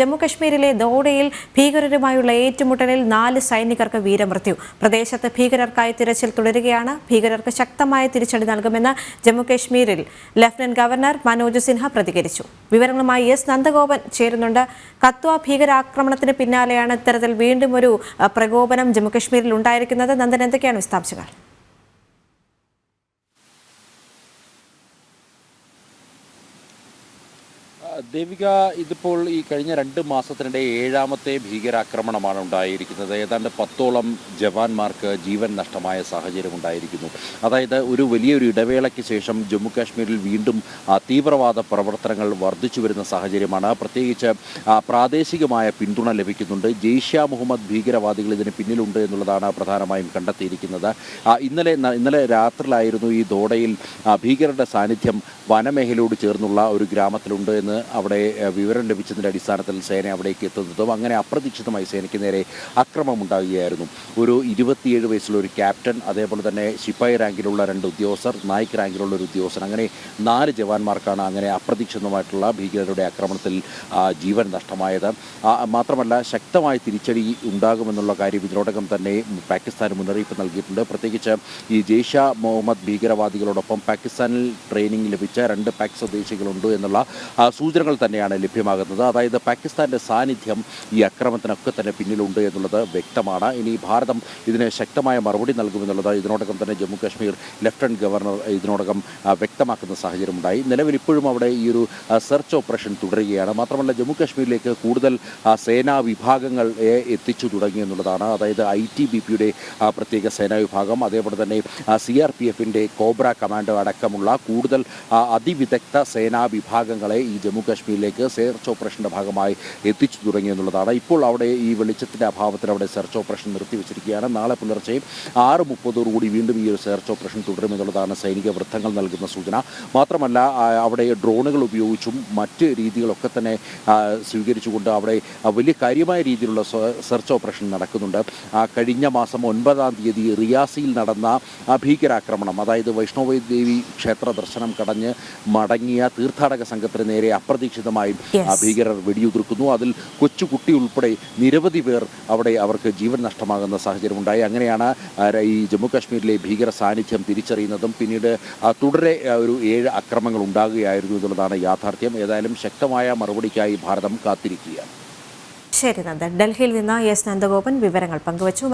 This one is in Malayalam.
ജമ്മുകശ്മീരിലെ ദോഡയിൽ ഭീകരരുമായുള്ള ഏറ്റുമുട്ടലിൽ നാല് സൈനികർക്ക് വീരമൃത്യു. പ്രദേശത്ത് ഭീകരർക്കായി തിരച്ചിൽ തുടരുകയാണ്. ഭീകരർക്ക് ശക്തമായ തിരിച്ചടി നൽകുമെന്ന് ജമ്മുകശ്മീരിൽ ലഫ്റ്റനന്റ് ഗവർണർ മനോജ് സിൻഹ പ്രതികരിച്ചു. വിവരങ്ങളുമായി എസ് നന്ദഗോപൻ ചേരുന്നുണ്ട്. കത്വ ഭീകരാക്രമണത്തിന് പിന്നാലെയാണ് ഇത്തരത്തിൽ വീണ്ടും ഒരു പ്രകോപനം ജമ്മുകശ്മീരിൽ ഉണ്ടായിരിക്കുന്നത്. നന്ദൻ എന്തൊക്കെയാണ് വിശദാംശങ്ങൾ? ദേവിക ഇതിപ്പോൾ ഈ കഴിഞ്ഞ രണ്ട് മാസത്തിനിടെ ഏഴാമത്തെ ഭീകരാക്രമണമാണ് ഉണ്ടായിരിക്കുന്നത്. ഏതാണ്ട് പത്തോളം ജവാന്മാർക്ക് ജീവൻ നഷ്ടമായ സാഹചര്യം ഉണ്ടായിരിക്കുന്നു. അതായത് ഒരു വലിയൊരു ഇടവേളയ്ക്ക് ശേഷം ജമ്മു കാശ്മീരിൽ വീണ്ടും തീവ്രവാദ പ്രവർത്തനങ്ങൾ വർദ്ധിച്ചു വരുന്ന സാഹചര്യമാണ്. പ്രത്യേകിച്ച് പ്രാദേശികമായ പിന്തുണ ലഭിക്കുന്നുണ്ട്. ജെയ്ഷ മുഹമ്മദ് ഭീകരവാദികൾ ഇതിന് പിന്നിലുണ്ട് എന്നുള്ളതാണ് പ്രധാനമായും കണ്ടെത്തിയിരിക്കുന്നത്. ഇന്നലെ ഇന്നലെ രാത്രിയിലായിരുന്നു ഈ ദോഡയിൽ ഭീകരരുടെ സാന്നിധ്യം വനമേഖലയോട് ചേർന്നുള്ള ഒരു ഗ്രാമത്തിലുണ്ട് എന്ന് അവിടെ വിവരം ലഭിച്ചതിന്റെ അടിസ്ഥാനത്തിൽ സേന അവിടേക്ക് എത്തുന്നതും അങ്ങനെ അപ്രതീക്ഷിതമായി സേനയ്ക്ക് നേരെ അക്രമം ഉണ്ടാകുകയായിരുന്നു ഒരു ഇരുപത്തിയേഴ് വയസ്സുള്ള ഒരു ക്യാപ്റ്റൻ അതേപോലെ തന്നെ ശിപ്പായി റാങ്കിലുള്ള രണ്ട് ഉദ്യോഗസ്ഥർ നായിക് റാങ്കിലുള്ള ഒരു ഉദ്യോഗസ്ഥൻ അങ്ങനെ നാല് ജവാന്മാർക്കാണ് അങ്ങനെ അപ്രതീക്ഷിതമായിട്ടുള്ള ഭീകരരുടെ ആക്രമണത്തിൽ ജീവൻ നഷ്ടമായത്. മാത്രമല്ല ശക്തമായ തിരിച്ചടി ഉണ്ടാകുമെന്നുള്ള കാര്യം ഇതിനോടകം തന്നെ പാകിസ്ഥാൻ മുന്നറിയിപ്പ് നൽകിയിട്ടുണ്ട്. പ്രത്യേകിച്ച് ഈ ജെയ്ഷ മുഹമ്മദ് ഭീകരവാദികളോടൊപ്പം പാകിസ്ഥാനിൽ ട്രെയിനിങ് ലഭിച്ച രണ്ട് പാക് സ്വദേശികളുണ്ട് എന്നുള്ള ആ, സൂചനകൾ തന്നെയാണ് ലഭ്യമാകുന്നത്. അതായത് പാകിസ്ഥാന്റെ സാന്നിധ്യം ഈ അക്രമത്തിനൊക്കെ തന്നെ പിന്നിലുണ്ട് എന്നുള്ളത് വ്യക്തമാണ്. ഇനി ഭാരതം ഇതിന് ശക്തമായ മറുപടി നൽകുമെന്നുള്ളത് ഇതിനോടകം തന്നെ ജമ്മു കാശ്മീർ ലഫ്റ്റനന്റ് ഗവർണർ ഇതിനോടകം വ്യക്തമാക്കുന്ന സാഹചര്യമുണ്ടായി. നിലവിൽ ഇപ്പോഴും അവിടെ ഈ ഒരു സെർച്ച് ഓപ്പറേഷൻ തുടരുകയാണ്. മാത്രമല്ല ജമ്മു കാശ്മീരിലേക്ക് കൂടുതൽ സേനാ വിഭാഗങ്ങൾ എത്തിച്ചു തുടങ്ങി എന്നുള്ളതാണ്. അതായത് ഐ ടി ബി പിയുടെ പ്രത്യേക സേനാ വിഭാഗം അതേപോലെ തന്നെ സി ആർ പി എഫിന്റെ കോബ്ര കമാൻഡോ അടക്കമുള്ള കൂടുതൽ അതിവിദഗ്ധ സേനാ വിഭാഗങ്ങളെ ഈ ജമ്മു കാശ്മീരിലേക്ക് സെർച്ച് ഓപ്പറേഷന്റെ ഭാഗമായി എത്തിച്ചു തുടങ്ങി എന്നുള്ളതാണ്. ഇപ്പോൾ അവിടെ ഈ വെളിച്ചത്തിന്റെ അഭാവത്തിൽ അവിടെ സെർച്ച് ഓപ്പറേഷൻ നിർത്തിവെച്ചിരിക്കുകയാണ്. നാളെ പുലർച്ചെയും ആറ് മുപ്പതോടുകൂടി വീണ്ടും ഈ ഒരു സെർച്ച് ഓപ്പറേഷൻ തുടരുമെന്നുള്ളതാണ് സൈനിക വൃത്തങ്ങൾ നൽകുന്ന സൂചന. മാത്രമല്ല അവിടെ ഡ്രോണുകൾ ഉപയോഗിച്ചും മറ്റ് രീതികളൊക്കെ തന്നെ സ്വീകരിച്ചുകൊണ്ട് അവിടെ വലിയ കാര്യമായ രീതിയിലുള്ള സെർച്ച് ഓപ്പറേഷൻ നടക്കുന്നുണ്ട്. കഴിഞ്ഞ മാസം ഒൻപതാം തീയതി റിയാസിയിൽ നടന്ന ഭീകരാക്രമണം അതായത് വൈഷ്ണവദേവി ക്ഷേത്ര ദർശനം കടഞ്ഞ് മടങ്ങിയ തീർത്ഥാടക സംഘത്തിന് നേരെ അപ്രതീക്ഷിതമായി ഭീകരർ വെടിയുതിർക്കുന്നു. അതിൽ കൊച്ചുകുട്ടി ഉൾപ്പെടെ നിരവധി പേർ അവിടെ അവർക്ക് ജീവൻ നഷ്ടമാകുന്ന സാഹചര്യമുണ്ടായി. അങ്ങനെയാണ് ഈ ജമ്മു കാശ്മീരിലെ ഭീകര സാന്നിധ്യം തിരിച്ചറിയുന്നതും പിന്നീട് തുടരെ ഒരു ഏഴ് അക്രമങ്ങൾ ഉണ്ടാകുകയായിരുന്നു എന്നുള്ളതാണ് യാഥാർത്ഥ്യം. ഏതായാലും ശക്തമായ മറുപടിക്കായി ഭാരതം കാത്തിരിക്കുകയാണ്. ശരി നന്ദൻ. ഡൽഹിയിൽ നിന്ന് എസ്. നന്ദഗോപൻ വിവരങ്ങൾ പങ്കുവച്ചു.